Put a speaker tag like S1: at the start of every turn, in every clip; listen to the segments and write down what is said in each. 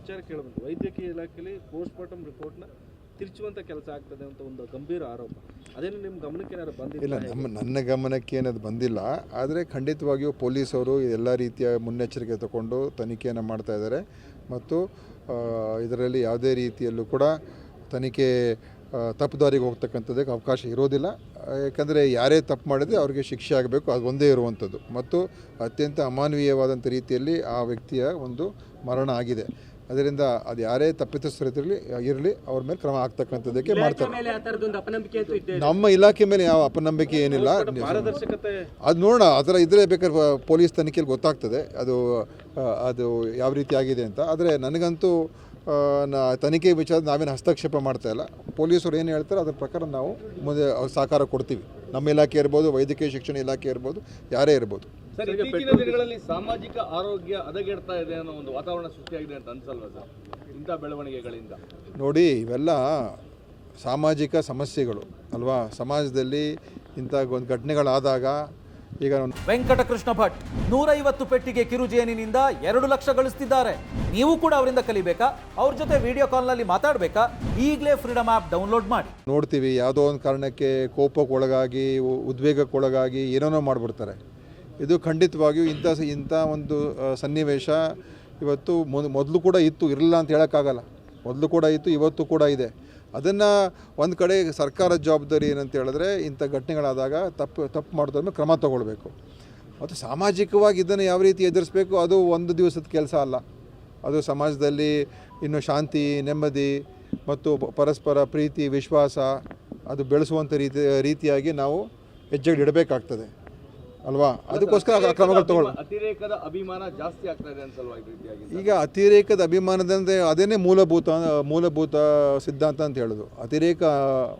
S1: ವಿಚಾರ ಕೇಳಬೇಕು. ವೈದ್ಯಕೀಯ ಇಲಾಖೆಯಲ್ಲಿ ಪೋಸ್ಟ್ ಮಾರ್ಟಮ್ ರಿಪೋರ್ಟ್ನ ತಿರುಚುವಂಥ ಕೆಲಸ ಆಗ್ತದೆ ಅಂತ ಒಂದು ಗಂಭೀರ ಆರೋಪ. ಅದೇನು ನಿಮ್ಮ ಗಮನಕ್ಕೆ ಏನಾದ್ರು ಬಂದಿಲ್ಲ
S2: ನಮ್ಮ, ನನ್ನ ಗಮನಕ್ಕೆ ಏನದು ಬಂದಿಲ್ಲ. ಆದರೆ ಖಂಡಿತವಾಗಿಯೂ ಪೊಲೀಸರು ಎಲ್ಲ ರೀತಿಯ ಮುನ್ನೆಚ್ಚರಿಕೆ ತಗೊಂಡು ತನಿಖೆಯನ್ನು ಮಾಡ್ತಾ ಇದ್ದಾರೆ. ಮತ್ತು ಇದರಲ್ಲಿ ಯಾವುದೇ ರೀತಿಯಲ್ಲೂ ಕೂಡ ತನಿಖೆ ತಪ್ಪುದಾರಿಗೆ ತಪ್ಪು ದಾರಿಗೆ ಹೋಗ್ತಕ್ಕಂಥದ್ದಕ್ಕೆ ಅವಕಾಶ ಇರೋದಿಲ್ಲ. ಯಾಕಂದರೆ ಯಾರೇ ತಪ್ಪು ಮಾಡಿದ್ರೆ ಅವರಿಗೆ ಶಿಕ್ಷೆ ಆಗಬೇಕು, ಅದು ಒಂದೇ ಇರುವಂಥದ್ದು. ಮತ್ತು ಅತ್ಯಂತ ಅಮಾನವೀಯವಾದಂಥ ರೀತಿಯಲ್ಲಿ ಆ ವ್ಯಕ್ತಿಯ ಒಂದು ಮರಣ ಆಗಿದೆ. ಅದರಿಂದ ಅದು ಯಾರೇ ತಪ್ಪಿತಸ್ಥರಿರಲಿ ಇರಲಿ ಅವ್ರ ಮೇಲೆ ಕ್ರಮ ಆಗ್ತಕ್ಕಂಥದ್ದಕ್ಕೆ ಮಾಡ್ತಾರೆ.
S3: ಮೇಲೆ ಆ ಥರದೊಂದು ಅಪನಂಬಿಕೆ ಅಂತೂ ಇದೆ.
S2: ನಮ್ಮ ಇಲಾಖೆ ಮೇಲೆ ಯಾವ ಅಪನಂಬಿಕೆ ಏನಿಲ್ಲ. ಅದು ನೋಡೋಣ ಆ ಥರ ಇದ್ರೆ ಬೇಕಾದ್ರೆ ಪೊಲೀಸ್ ತನಿಖೆಯಲ್ಲಿ ಗೊತ್ತಾಗ್ತದೆ. ಅದು ಅದು ಯಾವ ರೀತಿ ಆಗಿದೆ ಅಂತ. ಆದರೆ ನನಗಂತೂ ನಾ ತನಿಖೆ ವಿಚಾರ ನಾವೇನು ಹಸ್ತಕ್ಷೇಪ ಮಾಡ್ತಾ ಇಲ್ಲ. ಪೊಲೀಸರು ಏನು ಹೇಳ್ತಾರೆ ಅದ್ರ ಪ್ರಕಾರ ನಾವು ಮುಂದೆ ಅವ್ರ ಸಹಕಾರ ಕೊಡ್ತೀವಿ. ನಮ್ಮ ಇಲಾಖೆ ಇರ್ಬೋದು ವೈದ್ಯಕೀಯ ಶಿಕ್ಷಣ ಇಲಾಖೆ ಇರ್ಬೋದು ಯಾರೇ ಇರ್ಬೋದು.
S4: ಸರ್ ಇತ್ತೀಚಿನ ದಿನಗಳಲ್ಲಿ ಸಾಮಾಜಿಕ ಆರೋಗ್ಯ ಹದಗೆಡ್ತಾ ಇದೆ ಅನ್ನೋ ಒಂದು ವಾತಾವರಣ ಸೃಷ್ಟಿಯಾಗಿದೆ ಅಂತ ಅನ್ಸಲ್ವಾ ಸರ್? ಇಂಥ ಬೆಳವಣಿಗೆಗಳಿಂದ.
S2: ನೋಡಿ ಇವೆಲ್ಲ ಸಾಮಾಜಿಕ ಸಮಸ್ಯೆಗಳು ಅಲ್ವಾ? ಸಮಾಜದಲ್ಲಿ ಇಂಥ ಒಂದು ಘಟನೆಗಳಾದಾಗ ಈಗ ಒಂದು
S5: ವೆಂಕಟಕೃಷ್ಣ ಭಟ್ ನೂರೈವತ್ತು ಪೆಟ್ಟಿಗೆ ಕಿರುಜೇನಿನಿಂದ ಎರಡು ಲಕ್ಷ ಗಳಿಸ್ತಿದ್ದಾರೆ. ನೀವು ಕೂಡ ಅವರಿಂದ ಕಲಿಬೇಕಾ? ಅವ್ರ ಜೊತೆ ವಿಡಿಯೋ ಕಾಲ್ನಲ್ಲಿ ಮಾತಾಡಬೇಕಾ? ಈಗಲೇ ಫ್ರೀಡಮ್ ಆ್ಯಪ್ ಡೌನ್ಲೋಡ್ ಮಾಡಿ.
S2: ನೋಡ್ತೀವಿ ಯಾವುದೋ ಒಂದು ಕಾರಣಕ್ಕೆ ಕೋಪಕ್ಕೊಳಗಾಗಿ ಒಳಗಾಗಿ ಉ- ಉದ್ವೇಗಕ್ಕೆ ಒಳಗಾಗಿ ಏನೇನೋ ಮಾಡಿಬಿಡ್ತಾರೆ. ಇದು ಖಂಡಿತವಾಗಿಯೂ ಇಂಥ ಇಂಥ ಒಂದು ಸನ್ನಿವೇಶ ಇವತ್ತು ಮೊದಲು ಕೂಡ ಇತ್ತು, ಇರಲಿಲ್ಲ ಅಂತ ಹೇಳೋಕ್ಕಾಗಲ್ಲ. ಮೊದಲು ಕೂಡ ಇತ್ತು, ಇವತ್ತು ಕೂಡ ಇದೆ. ಅದನ್ನು ಒಂದು ಕಡೆ ಸರ್ಕಾರದ ಜವಾಬ್ದಾರಿ ಏನಂತ ಹೇಳಿದ್ರೆ ಇಂಥ ಘಟನೆಗಳಾದಾಗ ತಪ್ಪು ತಪ್ಪು ಮಾಡಿದ್ರ ಕ್ರಮ ತಗೊಳ್ಬೇಕು. ಮತ್ತು ಸಾಮಾಜಿಕವಾಗಿ ಇದನ್ನು ಯಾವ ರೀತಿ ಎದುರಿಸಬೇಕು, ಅದು ಒಂದು ದಿವಸದ ಕೆಲಸ ಅಲ್ಲ. ಅದು ಸಮಾಜದಲ್ಲಿ ಇನ್ನು ಶಾಂತಿ, ನೆಮ್ಮದಿ ಮತ್ತು ಪರಸ್ಪರ ಪ್ರೀತಿ, ವಿಶ್ವಾಸ ಅದು ಬೆಳೆಸುವಂಥ ರೀತಿ, ರೀತಿಯಾಗಿ ನಾವು ಹೆಜ್ಜೆಗಳಿಡಬೇಕಾಗ್ತದೆ ಅಲ್ವಾ? ಅದಕ್ಕೋಸ್ಕರ ಕ್ರಮಗಳು ತಗೊಳ್ಳಿ
S4: ಅತಿರೇಕದ ಅಭಿಮಾನ ಜಾಸ್ತಿ ಆಗ್ತಾ ಇದೆ ಅನ್ಸಲ್ವಾ
S2: ಈಗ ಅತಿರೇಕದ ಅಭಿಮಾನದಂತೆ ಅದೇನೇ ಮೂಲಭೂತ ಮೂಲಭೂತ ಸಿದ್ಧಾಂತ ಅಂತ ಹೇಳೋದು. ಅತಿರೇಕ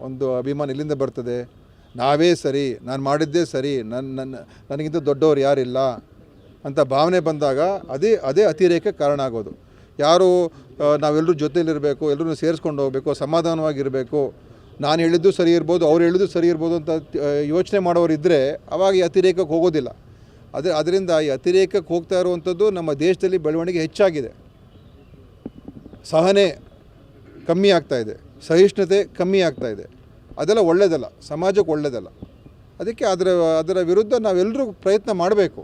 S2: ಒಂದು ಅಭಿಮಾನ ಇಲ್ಲಿಂದ ಬರ್ತದೆ. ನಾವೇ ಸರಿ ನಾನು ಮಾಡಿದ್ದೇ ಸರಿ ನನ್ನ ನನ್ನ ನನಗಿಂತ ದೊಡ್ಡವ್ರು ಯಾರಿಲ್ಲ ಅಂತ ಭಾವನೆ ಬಂದಾಗ ಅದೇ ಅದೇ ಅತಿರೇಕಕ್ಕೆ ಕಾರಣ ಆಗೋದು. ಯಾರು ನಾವೆಲ್ಲರೂ ಜೊತೆಯಲ್ಲಿರಬೇಕು ಎಲ್ಲರೂ ಸೇರಿಸ್ಕೊಂಡು ಹೋಗಬೇಕು ಸಮಾಧಾನವಾಗಿರಬೇಕು ನಾನು ಹೇಳಿದ್ದು ಸರಿ ಇರ್ಬೋದು, ಅವ್ರು ಹೇಳಿದ್ದು ಸರಿ ಇರ್ಬೋದು ಅಂತ ಯೋಚನೆ ಮಾಡೋರು ಇದ್ದರೆ ಅವಾಗ ಈ ಅತಿರೇಕಕ್ಕೆ ಹೋಗೋದಿಲ್ಲ. ಅದೇ, ಅದರಿಂದ ಈ ಅತಿರೇಕಕ್ಕೆ ಹೋಗ್ತಾ ಇರುವಂಥದ್ದು ನಮ್ಮ ದೇಶದಲ್ಲಿ ಬೆಳವಣಿಗೆ ಹೆಚ್ಚಾಗಿದೆ. ಸಹನೆ ಕಮ್ಮಿ ಆಗ್ತಾ ಇದೆ, ಸಹಿಷ್ಣುತೆ ಕಮ್ಮಿ ಆಗ್ತಾ ಇದೆ. ಅದೆಲ್ಲ ಒಳ್ಳೆಯದಲ್ಲ ಸಮಾಜಕ್ಕೆ ಒಳ್ಳೆಯದಲ್ಲ ಅದಕ್ಕೆ ಅದರ ಅದರ ವಿರುದ್ಧ ನಾವೆಲ್ಲರೂ ಪ್ರಯತ್ನ ಮಾಡಬೇಕು.